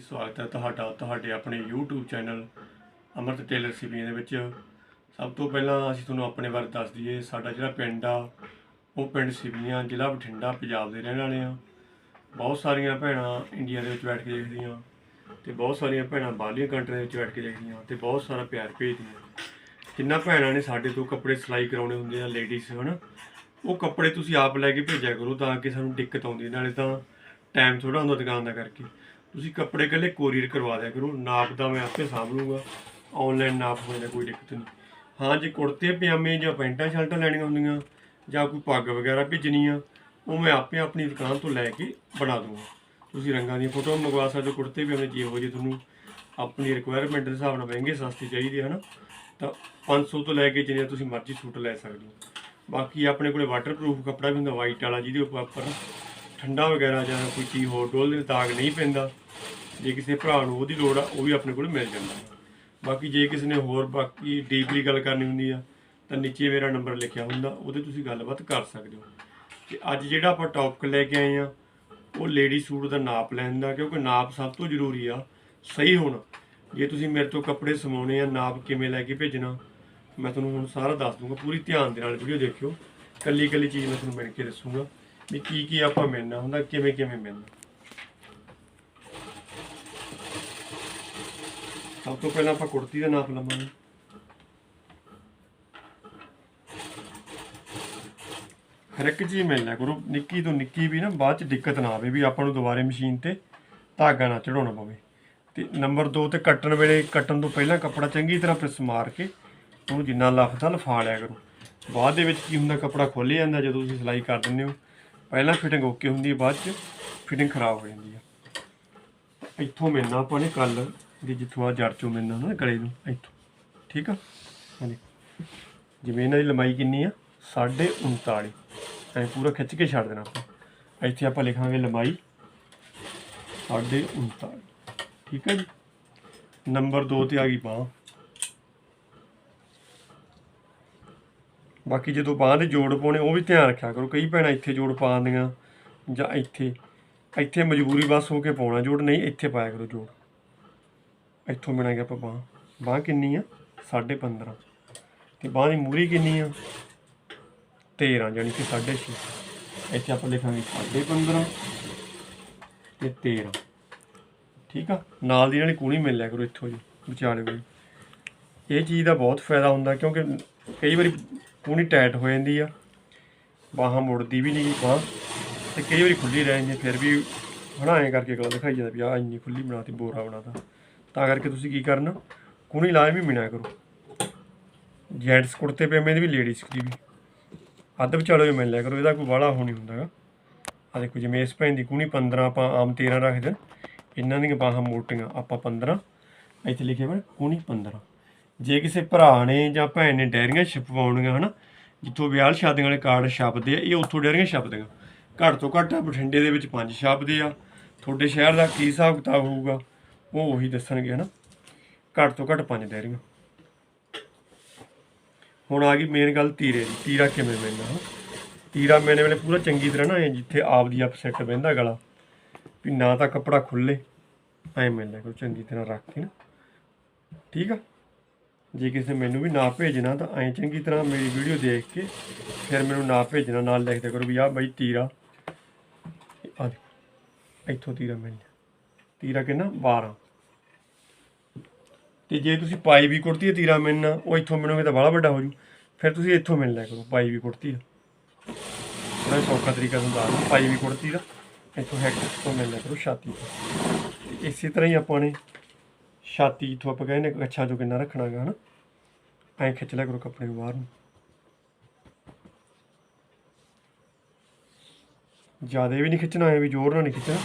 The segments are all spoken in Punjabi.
ਜੀ, ਸਵਾਗਤ ਹੈ ਤੁਹਾਡਾ, ਤੁਹਾਡੇ ਆਪਣੇ YouTube ਚੈਨਲ ਅਮਰਤ ਟੇਲਰ ਸਿਪੀਆਂ ਦੇ ਵਿੱਚ। ਸਭ ਤੋਂ ਪਹਿਲਾਂ ਅਸੀਂ ਤੁਹਾਨੂੰ ਆਪਣੇ ਬਾਰੇ ਦੱਸ ਦਈਏ, ਸਾਡਾ ਜਿਹੜਾ ਪਿੰਡ ਆ, ਉਹ ਪਿੰਡ ਸਿਪੀਆਂ ਜ਼ਿਲ੍ਹਾ ਬਠਿੰਡਾ, ਪੰਜਾਬ ਦੇ ਰਹਿਣ ਵਾਲੇ ਆ ਬਹੁਤ ਸਾਰੀਆਂ ਭੈਣਾਂ ਇੰਡੀਆ ਦੇ ਵਿੱਚ ਬੈਠ ਕੇ ਦੇਖਦੀਆਂ, ਤੇ ਬਹੁਤ ਸਾਰੀਆਂ ਭੈਣਾਂ ਬਾਹਰਲੀਆਂ ਕੰਟਰੀ ਦੇ ਵਿੱਚ ਬੈਠ ਕੇ ਦੇਖਦੀਆਂ, ਤੇ ਬਹੁਤ ਸਾਰਾ ਪਿਆਰ ਭੇਜਦੀਆਂ। ਜਿੰਨਾ ਭੈਣਾਂ ਨੇ ਸਾਡੇ ਤੋਂ ਕੱਪੜੇ ਸਿਲਾਈ ਕਰਾਉਣੇ ਹੁੰਦੇ ਆ ਲੇਡੀਜ਼ ਹਨ? ਉਹ ਕੱਪੜੇ ਤੁਸੀਂ ਆਪ ਲੈ ਕੇ ਭੇਜਿਆ ਕਰੋ ਤਾਂ ਕਿ ਸਾਨੂੰ ਦਿੱਕਤ ਆਉਂਦੀ ਹੈ। ਨਾਲੇ ਤਾਂ ਟਾਈਮ ਥੋੜਾ ਹੁੰਦਾ ਦੁਕਾਨ ਦਾ ਕਰਕੇ। ਤੁਸੀਂ ਕੱਪੜੇ ਇਕੱਲੇ ਕੋਰੀਅਰ ਕਰਵਾ ਦਿਆ ਕਰੋ, ਨਾਪ ਦਾ ਮੈਂ ਆਪੇ ਸਾਂਭ ਲੂੰਗਾ ਆਨਲਾਈਨ ਨਾਪ ਹੋਣ ਦਾ ਕੋਈ ਦਿੱਕਤ ਨਹੀਂ। ਹਾਂ, ਜੇ ਕੁੜਤੇ, ਪਜਾਮੇ ਜਾਂ ਪੈਂਟਾਂ, ਸ਼ਰਟਾਂ ਲੈਣੀਆਂ ਹੁੰਦੀਆਂ, ਜਾਂ ਕੋਈ ਪੱਗ ਵਗੈਰਾ ਭੇਜਣੀ ਆ ਉਹ ਮੈਂ ਆਪੇ ਆਪਣੀ ਦੁਕਾਨ ਤੋਂ ਲੈ ਕੇ ਬਣਾ ਦੂੰਗਾ ਤੁਸੀਂ ਰੰਗਾਂ ਦੀਆਂ ਫੋਟੋਆਂ ਮੰਗਵਾ ਸਕਦੇ ਹੋ, ਕੁੜਤੇ ਪਜਾਮੇ ਜਿਹੋ ਜਿਹੇ ਤੁਹਾਨੂੰ ਆਪਣੀ ਰਿਕੁਆਇਰਮੈਂਟ ਦੇ ਹਿਸਾਬ ਨਾਲ ਮਹਿੰਗੇ, ਸਸਤੇ ਚਾਹੀਦੇ, ਹਨ? ਤਾਂ 500 ਤੋਂ ਲੈ ਕੇ ਜਿੰਨੇ ਤੁਸੀਂ ਮਰਜ਼ੀ ਸੂਟ ਲੈ ਸਕਦੇ ਹੋ। ਬਾਕੀ ਆਪਣੇ ਕੋਲੇ ਵਾਟਰਪ੍ਰੂਫ ਕੱਪੜਾ ਵੀ ਹੁੰਦਾ ਵਾਈਟ ਵਾਲਾ ਜਿਹਦੇ ਉੱਪਰ ਠੰਡਾ ਵਗੈਰਾ ਜਾਂ ਕੋਈ ਚੀਜ਼ ਹੋਰ ਡੋਲ ਦੇ ਦਾਗ ਨਹੀਂ ਪੈਂਦਾ। ਜੇ ਕਿਸੇ ਭਰਾ ਨੂੰ ਉਹਦੀ ਲੋੜ ਆ, ਉਹ ਵੀ ਆਪਣੇ ਕੋਲ ਮਿਲ ਜਾਂਦਾ। ਬਾਕੀ ਜੇ ਕਿਸੇ ਨੇ ਹੋਰ ਬਾਕੀ ਡੀਪਲੀ ਗੱਲ ਕਰਨੀ ਹੁੰਦੀ ਆ, ਤਾਂ ਨੀਚੇ ਮੇਰਾ ਨੰਬਰ ਲਿਖਿਆ ਹੁੰਦਾ, ਉਹਦੇ ਤੁਸੀਂ ਗੱਲਬਾਤ ਕਰ ਸਕਦੇ ਹੋ। ਤੇ ਅੱਜ ਜਿਹੜਾ ਆਪਾਂ ਟੌਪਿਕ ਲੈ ਕੇ ਆਏ ਆ, ਉਹ ਲੇਡੀ ਸੂਟ ਦਾ ਨਾਪ ਲੈਣ ਦਾ, ਕਿਉਂਕਿ ਨਾਪ ਸਭ ਤੋਂ ਜ਼ਰੂਰੀ ਆ, ਸਹੀ ਹੋਣਾ। ਜੇ ਤੁਸੀਂ ਮੇਰੇ ਤੋਂ ਕੱਪੜੇ ਸਮਾਉਣੇ ਆ, ਨਾਪ ਕਿਵੇਂ ਲੈ ਕੇ ਭੇਜਣਾ, ਮੈਂ ਤੁਹਾਨੂੰ ਹੁਣ ਸਾਰਾ ਦੱਸ ਦੂੰਗਾ, ਪੂਰੀ ਧਿਆਨ ਦੇ ਨਾਲ ਵੀਡੀਓ ਦੇਖਿਓ। ਕੱਲੀ ਕੱਲੀ ਚੀਜ਼ ਮੈਂ ਤੁਹਾਨੂੰ ਮਿਣ ਕੇ ਦੱਸੂਗਾ। ਵੀ ਕੀ ਕੀ ਆਪਾਂ ਮਿਲਣਾ ਹੁੰਦਾ, ਕਿਵੇਂ ਕਿਵੇਂ ਮਿਲਣਾ। ਸਭ ਤੋਂ ਪਹਿਲਾਂ ਆਪਾਂ ਕੁੜਤੀ ਦਾ ਨਾਪ ਲਵਾਂਗੇ। ਹਰ ਇੱਕ ਚੀਜ਼ ਮਿਲਣਾ ਕਰੋ ਨਿੱਕੀ ਤੋਂ ਨਿੱਕੀ ਵੀ ਨਾ ਬਾਅਦ ਚ ਦਿੱਕਤ ਨਾ ਆਵੇ ਵੀ ਆਪਾਂ ਨੂੰ ਦੁਬਾਰੇ ਮਸ਼ੀਨ ਤੇ ਧਾਗਾ ਨਾ ਚੜਾਉਣਾ ਪਵੇ। ਤੇ ਨੰਬਰ 2 ਤੇ ਕੱਟਣ ਵੇਲੇ, ਕੱਟਣ ਤੋਂ ਪਹਿਲਾਂ ਕੱਪੜਾ ਚੰਗੀ ਤਰ੍ਹਾਂ ਪ੍ਰੈਸ ਮਾਰ ਕੇ ਉਹਨੂੰ ਜਿੰਨਾ ਲਫਦਾ ਲਫਾ ਲਿਆ ਕਰੋ। ਬਾਅਦ ਦੇ ਵਿੱਚ ਕੀ ਹੁੰਦਾ, ਕੱਪੜਾ ਖੋਲ੍ਹ ਜਾਂਦਾ ਜਦੋਂ ਤੁਸੀਂ ਸਿਲਾਈ ਕਰ ਦਿੰਦੇ ਹੋ। ਪਹਿਲਾਂ ਫਿਟਿੰਗ ਓਕੇ ਹੁੰਦੀ ਹੈ, ਬਾਅਦ ਚ ਫਿਟਿੰਗ ਖਰਾਬ ਹੋ ਜਾਂਦੀ ਹੈ। ਇੱਥੋਂ ਮਿਲਣਾ ਆਪਾਂ ਨੇ ਕੱਲ ਦੀ ਜਿੱਥੋਂ ਆ ਜੜ ਚੋਂ ਮਿਲਣਾ ਨਾ ਗਲੇ ਨੂੰ, ਇੱਥੋਂ। ਠੀਕ ਆ? ਹਾਂਜੀ। ਜਿਵੇਂ ਇਹਨਾਂ ਦੀ ਲੰਬਾਈ ਕਿੰਨੀ ਆ? 39.5 ਐ ਪੂਰਾ ਖਿੱਚ ਕੇ ਛੱਡ ਦੇਣਾ ਆਪਾਂ। ਇੱਥੇ ਆਪਾਂ ਲਿਖਾਂਗੇ ਲੰਬਾਈ 39.5 ਠੀਕ ਹੈ ਜੀ? ਨੰਬਰ 2 ਤੇ ਆ ਗਈ ਬਾਂਹ। ਬਾਕੀ ਜਦੋਂ ਬਾਂਹ ਦੇ ਜੋੜ ਪਾਉਣੇ, ਉਹ ਵੀ ਧਿਆਨ ਰੱਖਿਆ ਕਰੋ। ਕਈ ਭੈਣਾਂ ਇੱਥੇ ਜੋੜ ਪਾ ਜਾਂ ਇੱਥੇ। ਇੱਥੇ ਮਜਬੂਰੀ ਬਸ ਹੋ ਕੇ ਪਾਉਣਾ ਜੋੜ, ਨਹੀਂ ਇੱਥੇ ਪਾਇਆ ਕਰੋ ਜੋੜ। ਇੱਥੋਂ ਮਿਲਾਂਗੇ ਆਪਾਂ ਬਾਂਹ। ਬਾਂਹ ਕਿੰਨੀ ਆ? 15.5 ਤੇ ਬਾਂਹ ਦੀ ਮੂਰੀ ਕਿੰਨੀ ਆ? 13 ਯਾਨੀ ਕਿ 6.5 ਇੱਥੇ ਆਪਾਂ ਲਿਖਾਂਗੇ 15.5 ਤੇ 13 ਠੀਕ ਆ? ਨਾਲ ਦੀ ਨਾਲ ਹੀ ਕੂਣੀ ਮਿਲ ਲਿਆ ਕਰੋ ਇੱਥੋਂ ਜੀ, ਵਿਚਾਲੇ ਵੀ ਇਹ ਚੀਜ਼ ਦਾ ਬਹੁਤ ਫਾਇਦਾ ਹੁੰਦਾ, ਕਿਉਂਕਿ ਕਈ ਵਾਰੀ ਕੂਣੀ ਟਾਈਟ ਹੋ ਜਾਂਦੀ ਆ। ਬਾਹਾਂ ਮੁੜਦੀ ਵੀ ਨਹੀਂ ਬਾਹ ਤੇ ਕਈ ਵਾਰੀ ਖੁੱਲੀ ਰਹਿ ਜਾਂਦੀ ਫਿਰ ਵੀ ਹਣਾ ਐਂ ਕਰਕੇ ਗਲਾ ਦਿਖਾਈ ਜਾਂਦਾ ਵੀ ਆ ਇੰਨੀ ਖੁੱਲੀ ਬਣਾਤੀ ਬੋਰਾ ਬਣਾਤਾ ਤਾਂ ਕਰਕੇ ਤੁਸੀਂ ਕੀ ਕਰਨਾ ਕੂਣੀ ਲਾਜ਼ਮੀ ਮਿਣਿਆ ਕਰੋ। ਜੈਂਟਸ ਕੁੜਤੇ ਪਜਾਮੇ ਦੇ ਵੀ, ਲੇਡੀਜ਼ ਦੀ ਵੀ। ਅੱਧ ਵਿਚਾਲੇ ਹੀ ਮਿਲ ਲਿਆ ਕਰੋ, ਇਹਦਾ ਕੋਈ ਬਾਹਲਾ ਹੋ ਨਹੀਂ ਹੁੰਦਾਗਾ ਆ ਦੇਖੋ, ਜਿਵੇਂ ਇਸ ਭੈਣ ਦੀ ਕੂਣੀ 15 ਆਪਾਂ ਆਮ 13 ਰੱਖਦੇ ਹਾਂ। ਇਹਨਾਂ ਦੀਆਂ ਬਾਹਾਂ ਮੋਟੀਆਂ, ਆਪਾਂ 15 ਇੱਥੇ ਲਿਖਿਆ ਹੋਇਆ ਕੂਣੀ 15 ਜੇ ਕਿਸੇ ਭਰਾ ਨੇ ਜਾਂ ਭੈਣ ਨੇ ਡੈਰੀਆਂ ਛਪਵਾਉਣੀਆਂ ਹਨਾ, ਜਿੱਥੋਂ ਵਿਆਹ ਸ਼ਾਦੀਆਂ ਵਾਲੇ ਕਾਰਡ ਛਪਦੇ ਆ, ਇਹ ਉੱਥੋਂ ਡੈਰੀਆਂ ਛਪਦੀਆਂ। ਘੱਟ ਤੋਂ ਘੱਟ ਬਠਿੰਡੇ ਦੇ ਵਿੱਚ ਪੰਜ ਛਪਦੇ ਆ। ਤੁਹਾਡੇ ਸ਼ਹਿਰ ਦਾ ਕੀ ਹਿਸਾਬ ਕਿਤਾਬ ਹੋਊਗਾ, ਉਹ ਉਹੀ ਦੱਸਣਗੇ ਹਨਾ। ਘੱਟ ਤੋਂ ਘੱਟ ਪੰਜ ਡੈਰੀਆਂ। ਹੁਣ ਆ ਗਈ ਮੇਨ ਗੱਲ ਤੀਰੇ ਦੀ। ਤੀਰਾ ਕਿਵੇਂ ਮਿਲਣਾ ਹਨਾ? ਤੀਰਾ ਮੈਨੇ ਵੇਲੇ ਪੂਰਾ ਚੰਗੀ ਤਰ੍ਹਾਂ ਨਾ ਜਿੱਥੇ ਆਪ ਦੀ ਆਪ ਸੈੱਟ ਬਹਿੰਦਾ ਗਲਾ, ਵੀ ਨਾ ਤਾਂ ਕੱਪੜਾ ਖੁੱਲੇ ਐ ਮਿਲਣਾ ਕਰੋ ਚੰਗੀ ਤਰ੍ਹਾਂ ਰੱਖ ਕੇ ਨਾ। ਠੀਕ ਆ? ਜੇ ਕਿਸੇ ਮੈਨੂੰ ਵੀ ਨਾ ਭੇਜਣਾ ਤਾਂ ਐਂ ਚੰਗੀ ਤਰ੍ਹਾਂ ਮੇਰੀ ਵੀਡੀਓ ਦੇਖ ਕੇ ਫਿਰ ਮੈਨੂੰ ਨਾ ਭੇਜਣਾ, ਨਾਲ ਲਿਖ ਦਿਆ ਕਰੋ ਵੀ ਆਹ ਬਾਈ ਤੀਰਾ। ਆ ਦੇਖੋ, ਇੱਥੋਂ ਤੀਰਾ ਮਿਲਣਾ ਤੀਰਾ ਕਿੰਨਾ? 12 ਤੇ ਜੇ ਤੁਸੀਂ ਪਾਈ ਵੀ ਕੁੜਤੀ ਹੈ ਤੀਰਾ ਮਿਲਣਾ, ਉਹ ਇੱਥੋਂ ਮਿਲੋਗੇ ਤਾਂ ਬੜਾ ਵੱਡਾ ਹੋ ਜੂ ਫਿਰ ਤੁਸੀਂ ਇੱਥੋਂ ਮਿਲ ਲਿਆ ਕਰੋ, ਪਾਈ ਵੀ ਕੁੜਤੀ ਦਾ। ਥੋੜਾ ਸੌਖਾ ਤਰੀਕਾ ਹੁੰਦਾ ਹੈ ਪਾਈ ਵੀ ਕੁੜਤੀ ਦਾ। ਇੱਥੋਂ ਹੈਕ ਤੋਂ ਮਿਲ ਲਿਆ ਕਰੋ ਛਾਤੀ ਤੋਂ। ਤੇ ਇਸੇ ਤਰ੍ਹਾਂ ਹੀ ਆਪਾਂ ਨੇ ਛਾਤੀ ਜਿੱਥੋਂ ਆਪਾਂ ਕਹਿੰਦੇ ਨੇ ਅੱਛਾ ਜੋ ਕਿੰਨਾ ਰੱਖਣਾ ਗਾ ਹਨਾ? ਐਂ ਖਿੱਚ ਲਿਆ ਕਰੋ ਕੱਪੜੇ ਨੂੰ ਬਾਹਰ ਨੂੰ। ਜ਼ਿਆਦਾ ਵੀ ਨਹੀਂ ਖਿੱਚਣਾ ਐ ਵੀ ਜ਼ੋਰ ਨਾਲ ਨਹੀਂ ਖਿੱਚਣਾ।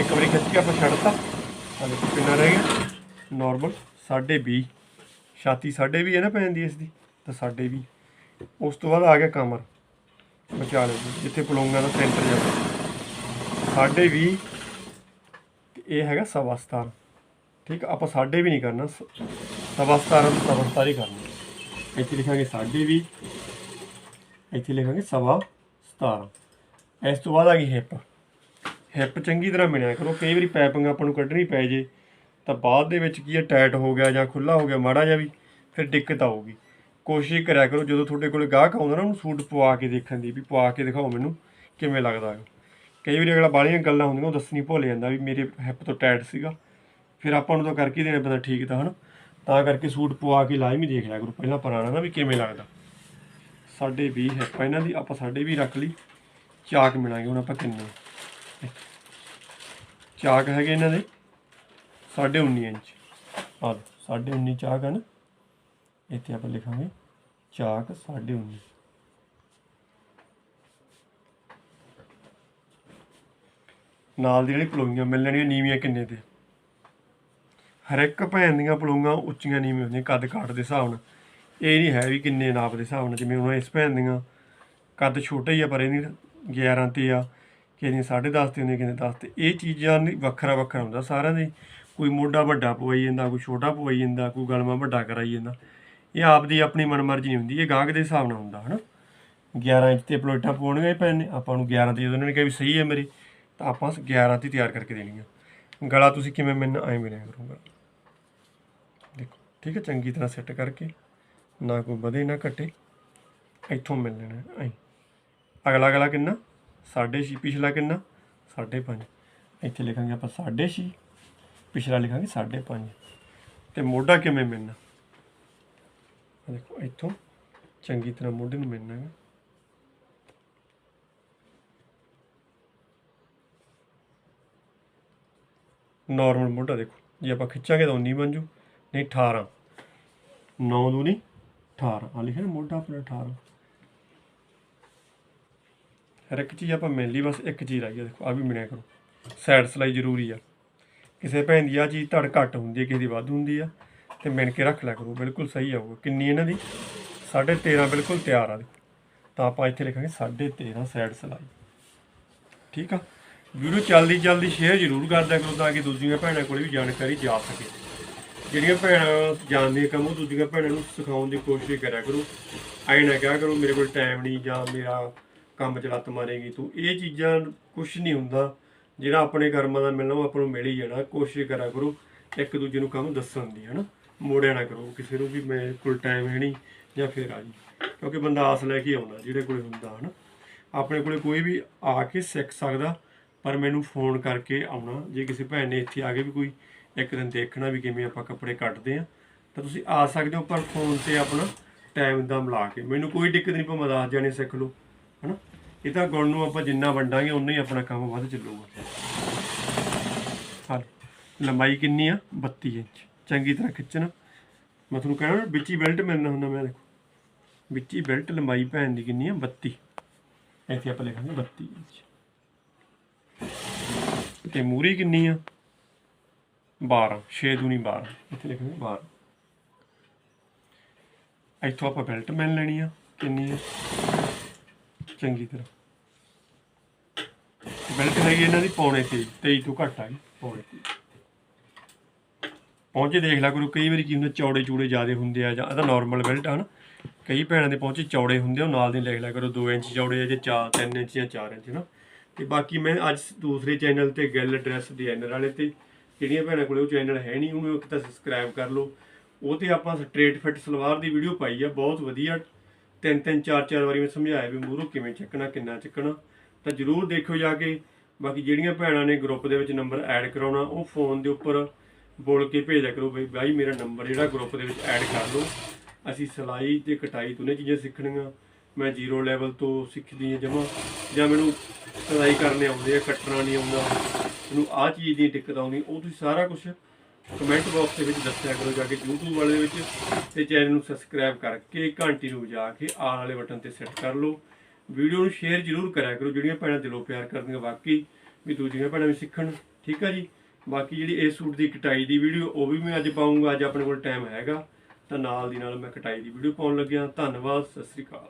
ਇੱਕ ਵਾਰੀ ਖਿੱਚ ਕੇ ਆਪਾਂ ਛੱਡਤਾ ਆ ਦੇਖੋ ਕਿੰਨਾ ਰਹਿ ਗਿਆ। ਨਾਰਮਲ 20 ਛਾਤੀ 20 ਹੈ ਨਾ ਪੈਂਦੀ ਇਸ ਦੀ? ਤਾਂ 20 ਉਸ ਤੋਂ ਬਾਅਦ ਆ ਗਿਆ ਕਮਰ। ਵਿਚਾਲੇ ਜੀ, ਜਿੱਥੇ ਪਲੌਂਗਾਂ ਦਾ ਸੈਂਟਰ ਜਾਂਦਾ 20 ਇਹ ਹੈਗਾ ਸਵਾ ਸਤਾਰਾਂ। ਠੀਕ ਆਪਾਂ ਸਾਡੇ ਵੀ ਨਹੀਂ ਕਰਨਾ, ਸ- ਸਵਾ ਸਤਾਰਾਂ ਤੋਂ ਸਵਾ ਸਤਾਰਾਂ ਹੀ ਕਰਨਾ। ਇੱਥੇ ਲਿਖਾਂਗੇ 20 ਇੱਥੇ ਲਿਖਾਂਗੇ ਸਵਾ ਸਤਾਰਾਂ ਇਸ ਤੋਂ ਬਾਅਦ ਆ ਗਈ ਹਿੱਪ। ਹਿੱਪ ਚੰਗੀ ਤਰ੍ਹਾਂ ਮਿਣਿਆ ਕਰੋ, ਕਈ ਵਾਰੀ ਪਾਈਪਿੰਗ ਆਪਾਂ ਨੂੰ ਕੱਢਣੀ ਪੈ ਜੇ, ਤਾਂ ਬਾਅਦ ਦੇ ਵਿੱਚ ਕੀ ਹੈ ਟਾਈਟ ਹੋ ਗਿਆ ਜਾਂ ਖੁੱਲਾ ਹੋ ਗਿਆ, ਮਾੜਾ ਜਿਹਾ ਵੀ, ਫਿਰ ਦਿੱਕਤ ਆਊਗੀ। ਕੋਸ਼ਿਸ਼ ਕਰਿਆ ਕਰੋ, ਜਦੋਂ ਤੁਹਾਡੇ ਕੋਲ ਗਾਹਕ ਆਉਂਦਾ ਨਾ, ਉਹਨੂੰ ਸੂਟ ਪਵਾ ਕੇ ਦੇਖਣ ਦੀ, ਵੀ ਪਵਾ ਕੇ ਦਿਖਾਓ ਮੈਨੂੰ, ਕਿਵੇਂ ਲੱਗਦਾ ਹੈ ਕਈ ਵਾਰੀ ਅਗਲਾ ਬਾਹਲੀਆਂ ਗੱਲਾਂ ਹੁੰਦੀਆਂ, ਉਹ ਦੱਸਣੀ ਭੁੱਲ ਜਾਂਦਾ ਵੀ ਮੇਰੇ ਹਿੱਪ ਤੋਂ ਟਾਈਟ ਸੀਗਾ। ਫਿਰ ਆਪਾਂ ਨੂੰ ਤਾਂ ਕਰਕੇ ਦੇਣਾ ਪੈਂਦਾ ਠੀਕ ਤਾਂ ਹਨਾ? ਤਾਂ ਕਰਕੇ ਸੂਟ ਪਵਾ ਕੇ ਲਾਜ਼ਮੀ ਦੇਖ ਲਿਆ ਕਰੋ ਪਹਿਲਾਂ ਪੁਰਾਣਾ ਨਾ ਵੀ ਕਿਵੇਂ ਲੱਗਦਾ। ਸਾਡੇ 20 ਹੈ ਆ ਇਹਨਾਂ ਦੀ ਆਪਾਂ ਸਾਡੇ ਵੀ ਰੱਖ ਲਈ। ਚਾਕ ਮਿਲਾਂਗੇ ਹੁਣ ਆਪਾਂ ਕਿੰਨੇ। ਚਾਕ ਹੈਗੇ ਇਹਨਾਂ ਦੇ 19.5 ਇੰਚ। ਆ ਲਓ, ਸਾਢੇ 19 ਚਾਕ ਹਨ ਇੱਥੇ ਆਪਾਂ ਲਿਖਾਂਗੇ ਚਾਕ 19.5 ਨਾਲ ਦੀ ਜਿਹੜੀ ਪਲੋਈਆਂ ਮਿਲਣੀਆਂ ਨੀਵੀਆਂ ਕਿੰਨੇ ਤੇ? ਹਰ ਇੱਕ ਭੈਣ ਦੀਆਂ ਪਲੋਈਆਂ ਉੱਚੀਆਂ ਨੀਵੀਆਂ ਹੁੰਦੀਆਂ, ਕੱਦ ਕਾਠ ਦੇ ਹਿਸਾਬ ਨਾਲ। ਇਹ ਨਹੀਂ ਹੈ ਵੀ ਕਿੰਨੇ ਨਾਪ ਦੇ ਹਿਸਾਬ ਨਾਲ, ਜਿਵੇਂ ਹੁਣ ਇਸ ਭੈਣ ਦੀਆਂ ਕੱਦ ਛੋਟਾ ਹੀ ਆ, ਪਰ ਇਹਦੀ 11 ਤੇ ਆ, ਕਿਹਦੀਆਂ 10.5 ਤੇ ਹੁੰਦੀਆਂ, ਕਿਹਦੀਆਂ 10 ਤੇ। ਇਹ ਚੀਜ਼ਾਂ ਨਹੀਂ, ਵੱਖਰਾ ਵੱਖਰਾ ਹੁੰਦਾ। ਸਾਰਿਆਂ ਦੇ ਕੋਈ ਮੋਢਾ ਵੱਡਾ ਪਵਾਈ ਜਾਂਦਾ, ਕੋਈ ਛੋਟਾ ਪਵਾਈ ਜਾਂਦਾ, ਕੋਈ ਗਲਮਾ ਵੱਡਾ ਕਰਾਈ ਜਾਂਦਾ। ਇਹ ਆਪ ਦੀ ਆਪਣੀ ਮਨਮਰਜ਼ੀ ਨਹੀਂ ਹੁੰਦੀ। ਇਹ ਗਾਹਕ ਦੇ ਹਿਸਾਬ ਨਾਲ ਹੁੰਦਾ, ਹਨਾ? 11 ਇੰਚ ਤੇ ਪਲੋਟਾਂ ਪਾਉਣੀਆਂ ਹੀ ਪੈਣੇ ਆਪਾਂ ਨੂੰ 11 ਤੇ, ਜਦੋਂ ਉਹਨਾਂ ਨੇ ਕਿਹਾ ਵੀ ਸਹੀ ਹੈ ਮੇਰੇ, ਤਾਂ ਆਪਾਂ 11 ਤੇ ਤਿਆਰ ਕਰਕੇ ਦੇਣੀਆਂ। ਗਲਾ ਤੁਸੀਂ ਕਿਵੇਂ ਮੈਨੂੰ ਐਂ ਮਿਲਿਆ ਕਰੂੰਗਾ ਦੇਖੋ ਠੀਕ ਹੈ, ਚੰਗੀ ਤਰ੍ਹਾਂ ਸੈੱਟ ਕਰਕੇ, ਨਾ ਕੋਈ ਵਧੇ, ਨਾ ਘਟੇ, ਇੱਥੋਂ ਮਿਲ ਲੈਣਾ ਐਂ। ਅਗਲਾ ਗਲਾ ਕਿੰਨਾ? 6.5 ਪਿਛਲਾ ਕਿੰਨਾ? 5.5 ਇੱਥੇ ਲਿਖਾਂਗੇ ਆਪਾਂ 6.5 ਪਿਛਲਾ ਲਿਖਾਂਗੇ 5.5 ਤੇ ਮੋਢਾ ਕਿਵੇਂ ਮਿਲਣਾ? ਦੇਖੋ, ਇੱਥੋਂ ਚੰਗੀ ਤਰ੍ਹਾਂ ਮੋਢੇ ਨੂੰ ਮਿਲਣਾ ਹੈ। ਨਾਰਮਲ ਮੋਢਾ ਦੇਖੋ, ਜੇ ਆਪਾਂ ਖਿੱਚਾਂਗੇ ਤਾਂ 19 ਬਣ ਜੂ। ਨਹੀਂ 18 9 ਦੂ ਨਹੀਂ 18 ਆ ਲਿਖਿਆ ਨਾ, ਮੋਢਾ ਆਪਣਾ 18 ਹਰ ਇੱਕ ਚੀਜ਼ ਆਪਾਂ ਮਿਲ ਲਈ, ਬਸ ਇੱਕ ਚੀਜ਼ ਰਹੀ ਆ, ਦੇਖੋ ਆ ਵੀ ਮਿਲਿਆ ਕਰੋ। ਸਾਈਡ ਸਲਾਈ ਜ਼ਰੂਰੀ ਆ। ਕਿਸੇ ਭੈਣ ਦੀ ਆ ਚੀਜ਼ ਧੜ ਘੱਟ ਹੁੰਦੀ ਹੈ ਕਿਸੇ ਦੀ ਵੱਧ ਹੁੰਦੀ ਆ, ਤੇ ਮਿਣ ਕੇ ਰੱਖ ਲਿਆ ਕਰੋ, ਬਿਲਕੁਲ ਸਹੀ ਆਊਗਾ ਕਿੰਨੀ ਇਹਨਾਂ ਦੀ? 13.5 ਬਿਲਕੁਲ ਤਿਆਰ ਆ ਤਾਂ ਆਪਾਂ ਇੱਥੇ ਲਿਖਾਂਗੇ 13.5 ਸਾਈਡ ਸਲਾਈ। ਠੀਕ ਆ? ਵੀਡੀਓ ਚੱਲਦੀ ਜਲਦੀ ਸ਼ੇਅਰ ਜ਼ਰੂਰ ਕਰਦਿਆ ਕਰੋ, ਤਾਂ ਕਿ ਦੂਜੀਆਂ ਭੈਣਾਂ ਕੋਲ ਵੀ ਜਾਣਕਾਰੀ ਜਾ ਸਕੇ। ਜਿਹੜੀਆਂ ਭੈਣਾਂ ਜਾਣਦੀਆਂ ਕੰਮ ਉਹ ਦੂਜੀਆਂ ਭੈਣਾਂ ਨੂੰ ਸਿਖਾਉਣ ਦੀ ਕੋਸ਼ਿਸ਼ ਕਰਿਆ ਕਰੋ। ਐਂ ਨਾ ਕਿਹਾ ਕਰੋ, ਮੇਰੇ ਕੋਲ ਟਾਈਮ ਨਹੀਂ ਜਾਂ ਮੇਰਾ ਕੰਮ ਚ ਲੱਤ ਮਾਰੇਗੀ ਤੂੰ। ਇਹ ਚੀਜ਼ਾਂ ਕੁਝ ਨਹੀਂ ਹੁੰਦਾ। ਜਿਹੜਾ ਆਪਣੇ ਕਰਮਾਂ ਦਾ ਮਿਲਣਾ, ਉਹ ਆਪਾਂ ਨੂੰ ਮਿਲ ਹੀ ਜਾਣਾ। ਕੋਸ਼ਿਸ਼ ਕਰਿਆ ਕਰੋ, ਇੱਕ ਦੂਜੇ ਨੂੰ ਕੰਮ ਦੱਸਣ ਦੀ, ਹਨਾ? ਮੋੜਿਆ ਨਾ ਕਰੋ ਕਿਸੇ ਨੂੰ ਵੀ ਮੇਰੇ ਕੋਲ ਟਾਈਮ ਹੈ ਨਹੀਂ ਜਾਂ ਫਿਰ ਆ ਜੀ। ਕਿਉਂਕਿ ਬੰਦਾ ਆਸ ਲੈ ਕੇ ਆਉਂਦਾ, ਜਿਹੜੇ ਕੋਲੇ ਹੁੰਦਾ, ਹਨਾ? ਆਪਣੇ ਕੋਲੇ ਕੋਈ ਵੀ ਆ ਕੇ ਸਿੱਖ ਸਕਦਾ, ਪਰ ਮੈਨੂੰ ਫੋਨ ਕਰਕੇ ਆਉਣਾ। ਜੇ ਕਿਸੇ ਭੈਣ ਨੇ ਇੱਥੇ ਆ ਕੇ ਵੀ ਕੋਈ ਇੱਕ ਦਿਨ ਦੇਖਣਾ ਵੀ ਕਿਵੇਂ ਆਪਾਂ ਕੱਪੜੇ ਕੱਟਦੇ ਆ ਤਾਂ ਤੁਸੀਂ ਆ ਸਕਦੇ ਹੋ ਪਰ ਫੋਨ ਤੇ ਆਪਣਾ ਟਾਈਮ ਦਾ ਮਿਲਾ ਕੇ। ਮੈਨੂੰ ਕੋਈ ਦਿੱਕਤ ਨਹੀਂ, ਭਾਵੇਂ 10 ਜਾਣੇ ਸਿੱਖ ਲਓ, ਹਨਾ? ਇਹ ਤਾਂ ਗੁਣ ਨੂੰ ਆਪਾਂ ਜਿੰਨਾ ਵੰਡਾਂਗੇ ਉਨਾ ਹੀ ਆਪਣਾ ਕੰਮ ਵੱਧ ਚੱਲੂਗਾ। ਹਾਂ, ਲੰਬਾਈ ਕਿੰਨੀ ਆ? 32 ਇੰਚ। ਚੰਗੀ ਤਰ੍ਹਾਂ ਖਿੱਚਣਾ। ਮੈਂ ਤੁਹਾਨੂੰ ਕਹਿਣਾ, ਵਿੱਚ ਹੀ ਬੈਲਟ ਮਿਲਣਾ ਹੁੰਦਾ, ਮੈਂ ਦੇਖੋ। ਵਿੱਚ ਹੀ ਬੈਲਟ ਲੰਬਾਈ ਭੈਣ ਦੀ ਕਿੰਨੀ ਆ? 32 ਇੱਥੇ ਆਪਾਂ ਲਿਖਾਂਗੇ 32 ਇੰਚ। ਤੇ ਮੂਰੀ ਕਿੰਨੀ ਆ? 12 6 ਦੂਣੀ 12 ਇੱਥੇ ਲਿਖਾਂਗੇ 12 ਇੱਥੋਂ ਆਪਾਂ ਬੈਲਟ ਮੈਨ ਲੈਣੀ ਆ ਕਿੰਨੀ ਆ ਚੰਗੀ ਤਰ੍ਹਾਂ ਬੈਲਟ ਹੈਗੀ ਇਹਨਾਂ ਦੀ ਪੌਣੇ 23 23 ਤੋਂ ਘੱਟ ਆ ਗਈ ਪੌਣੇ 23 ਪਹੁੰਚੇ ਦੇਖ ਲਿਆ ਕਰੋ ਕਈ ਵਾਰੀ ਕੀ ਹੁੰਦਾ ਚੌੜੇ ਚੂੜੇ ਜ਼ਿਆਦੇ ਹੁੰਦੇ ਆ ਜਾਂ ਇਹਦਾ ਤਾਂ ਨਾਰਮਲ ਬੈਲਟ ਆ ਨਾ ਕਈ ਭੈਣਾਂ ਦੇ ਪਹੁੰਚੇ ਚੌੜੇ ਹੁੰਦੇ ਆ ਉਹ ਨਾਲ ਦੇ ਲਿਖ ਲਿਆ ਕਰੋ 2 ਇੰਚ ਚੌੜੇ ਆ ਜਾਂ 4 3 ਇੰਚ ਜਾਂ 4 ਇੰਚ ਨਾ ਤੇ ਬਾਕੀ ਮੈਂ ਅੱਜ ਦੂਸਰੇ ਚੈਨਲ ਤੇ ਗੱਲ ਐਡਰੈਸ ਡਿਜ਼ਾਈਨਰ ਵਾਲੇ ਤੇ ਜਿਹੜੀਆਂ ਭੈਣਾਂ ਕੋਲੇ ਉਹ ਚੈਨਲ ਹੈ ਨਹੀਂ, ਉਹਨੂੰ ਇੱਕ ਤਾਂ ਸਬਸਕ੍ਰਾਈਬ ਕਰ ਲਓ। ਉਹ ਤੇ ਆਪਾਂ ਸਟ੍ਰੇਟ ਫਿੱਟ ਸਲਵਾਰ ਦੀ ਵੀਡੀਓ ਪਾਈ ਆ, ਬਹੁਤ ਵਧੀਆ। ਤਿੰਨ ਤਿੰਨ, ਚਾਰ ਚਾਰ ਵਾਰੀ ਮੈਂ ਸਮਝਾਇਆ ਵੀ ਮੂਹਰੋਂ ਕਿਵੇਂ ਚੱਕਣਾ, ਕਿੰਨਾ ਚੱਕਣਾ। ਤਾਂ ਜਰੂਰ ਦੇਖਿਓ ਜਾ ਕੇ। ਬਾਕੀ ਜਿਹੜੀਆਂ ਭੈਣਾਂ ਨੇ ਗਰੁੱਪ ਦੇ ਵਿੱਚ ਨੰਬਰ ਐਡ ਕਰਾਉਣਾ, ਉਹ ਫੋਨ ਦੇ ਉੱਪਰ ਬੋਲ ਕੇ ਭੇਜਿਆ ਕਰੋ ਬਈ ਬਾਈ ਮੇਰਾ ਨੰਬਰ ਜਿਹੜਾ ਗਰੁੱਪ ਦੇ ਵਿੱਚ ਐਡ ਕਰ ਲਓ। ਅਸੀਂ ਸਿਲਾਈ ਤੇ ਕਟਾਈ ਦੋਨੇ ਚੀਜ਼ਾਂ ਸਿੱਖਣੀਆਂ। ਮੈਂ ਜ਼ੀਰੋ ਲੈਵਲ ਤੋਂ ਸਿੱਖਦੀ ਹਾਂ ਜਮਾ। ਜਾਂ ਮੈਨੂੰ ਸਿਲਾਈ ਕਰਨੇ ਆਉਂਦੇ ਆ, ਕੱਟਣਾ ਨਹੀਂ ਆਉਂਦਾ। ਮੈਨੂੰ ਆਹ ਚੀਜ਼ ਦੀ ਦਿੱਕਤ ਆਉਂਦੀ, ਉਹ ਤੁਸੀਂ ਸਾਰਾ ਕੁਝ ਕਮੈਂਟ ਬਾਕਸ ਦੇ ਵਿੱਚ ਦੱਸਿਆ ਕਰੋ, ਜਾ ਕੇ YouTube ਵਾਲੇ ਦੇ ਵਿੱਚ ਤੇ ਚੈਨਲ ਨੂੰ ਸਬਸਕ੍ਰਾਈਬ ਕਰਕੇ ਘੰਟੀ ਨੂੰ ਵਜਾ ਕੇ ਆਲ ਵਾਲੇ ਬਟਨ ਤੇ ਸੈੱਟ ਕਰ ਲਓ। ਵੀਡੀਓ ਨੂੰ ਸ਼ੇਅਰ ਜ਼ਰੂਰ ਕਰਿਆ ਕਰੋ, ਜਿਹੜੀਆਂ ਭੈਣਾਂ ਦਿਲੋਂ ਪਿਆਰ ਕਰਦੀਆਂ, ਵਾਕਈ ਵੀ ਦੂਜੀਆਂ ਭੈਣਾਂ ਵੀ ਸਿੱਖਣ, ਠੀਕ ਆ ਜੀ? ਬਾਕੀ ਜਿਹੜੀ ਇਹ ਸੂਟ ਦੀ ਕਟਾਈ ਦੀ ਵੀਡੀਓ ਉਹ ਵੀ ਮੈਂ ਅੱਜ ਪਾਉਂਗਾ, ਅੱਜ ਆਪਣੇ ਕੋਲ ਟਾਈਮ ਹੈਗਾ, ਤਾਂ ਨਾਲ ਦੀ ਨਾਲ ਮੈਂ ਕਟਾਈ ਦੀ ਵੀਡੀਓ ਪਾਉਣ ਲੱਗਿਆ। ਧੰਨਵਾਦ, ਸਤਿ ਸ੍ਰੀ ਅਕਾਲ।